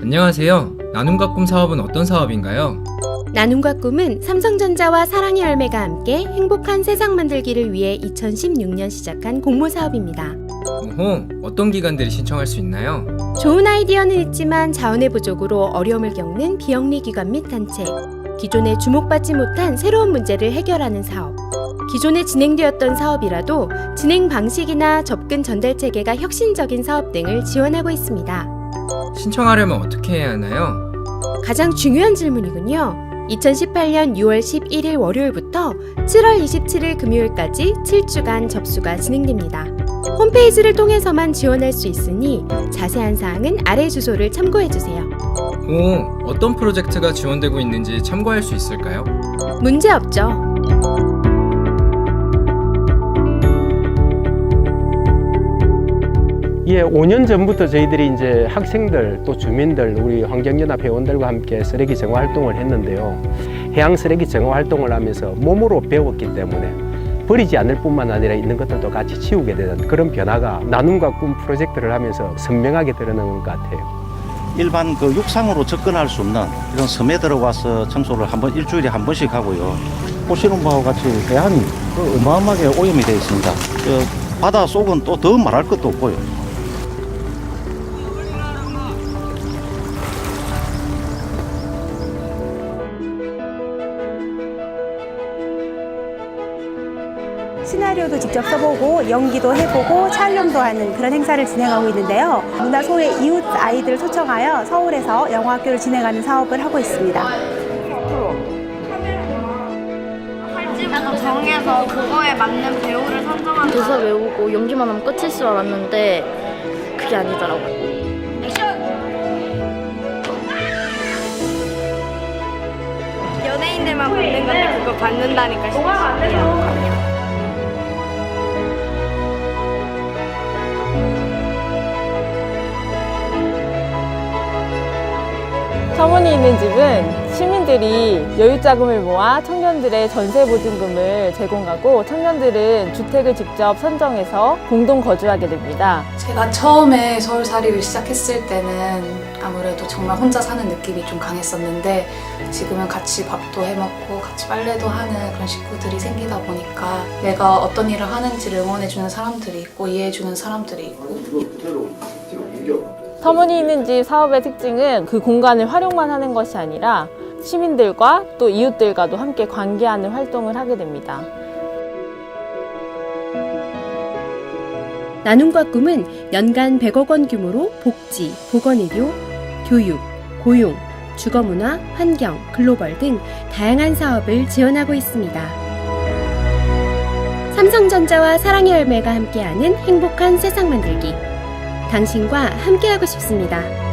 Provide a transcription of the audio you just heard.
안녕하세요. 나눔과 꿈 사업은 어떤 사업인가요? 나눔과 꿈은 삼성전자와 사랑의 열매가 함께 행복한 세상 만들기를 위해 2016년 시작한 공모 사업입니다. 오호, 어떤 기관들이 신청할 수 있나요? 좋은 아이디어는 있지만 자원의 부족으로 어려움을 겪는 비영리 기관 및 단체, 기존에 주목받지 못한 새로운 문제를 해결하는 사업, 기존에 진행되었던 사업이라도 진행 방식이나 접근 전달 체계가 혁신적인 사업 등을 지원하고 있습니다. 신청하려면 어떻게 해야 하나요? 가장 중요한 질문이군요. 2018년 6월 11일 월요일부터 7월 27일 금요일까지 7주간 접수가 진행됩니다. 홈페이지를 통해서만 지원할 수 있으니 자세한 사항은 아래 주소를 참고해 주세요. 오, 어떤 프로젝트가 지원되고 있는지 참고할 수 있을까요? 문제 없죠. 예, 5년 전부터 저희들이 이제 학생들 또 주민들 우리 환경연합 회원들과 함께 쓰레기 정화 활동을 했는데요. 해양 쓰레기 정화 활동을 하면서 몸으로 배웠기 때문에 버리지 않을 뿐만 아니라 있는 것들도 같이 치우게 되는 그런 변화가 나눔과 꿈 프로젝트를 하면서 선명하게 드러나는 것 같아요. 일반 그 육상으로 접근할 수 없는 이런 섬에 들어가서 청소를 한 번 일주일에 한 번씩 하고요. 보시는 바와 같이 해안이 그 어마어마하게 오염이 되어 있습니다. 저 바다 속은 또 더 말할 것도 없고요. 시나리오도 직접 써보고 연기도 해보고 촬영도 하는 그런 행사를 진행하고 있는데요. 문화소외 이웃 아이들을 초청하여 서울에서 영어학교를 진행하는 사업을 하고 있습니다. 약간 정해서 그거에 맞는 배우를 선정하는 대사 외우고 연기만 하면 끝일 줄 알았는데 그게 아니더라고요. 연예인들만 받는 건데 그거 받는다니까 신기해요. 터무니 있는 집은 시민들이 여유자금을 모아 청년들의 전세 보증금을 제공하고 청년들은 주택을 직접 선정해서 공동 거주하게 됩니다. 제가 처음에 서울 살이를 시작했을 때는 아무래도 정말 혼자 사는 느낌이 좀 강했었는데 지금은 같이 밥도 해먹고 같이 빨래도 하는 그런 식구들이 생기다 보니까 내가 어떤 일을 하는지를 응원해주는 사람들이 있고 이해해주는 사람들이 있고 터무니 있는 집 사업의 특징은 그 공간을 활용만 하는 것이 아니라 시민들과 또 이웃들과도 함께 관계하는 활동을 하게 됩니다. 나눔과 꿈은 연간 100억 원 규모로 복지, 보건의료, 교육, 고용, 주거문화, 환경, 글로벌 등 다양한 사업을 지원하고 있습니다. 삼성전자와 사랑의 열매가 함께하는 행복한 세상 만들기. 당신과 함께하고 싶습니다.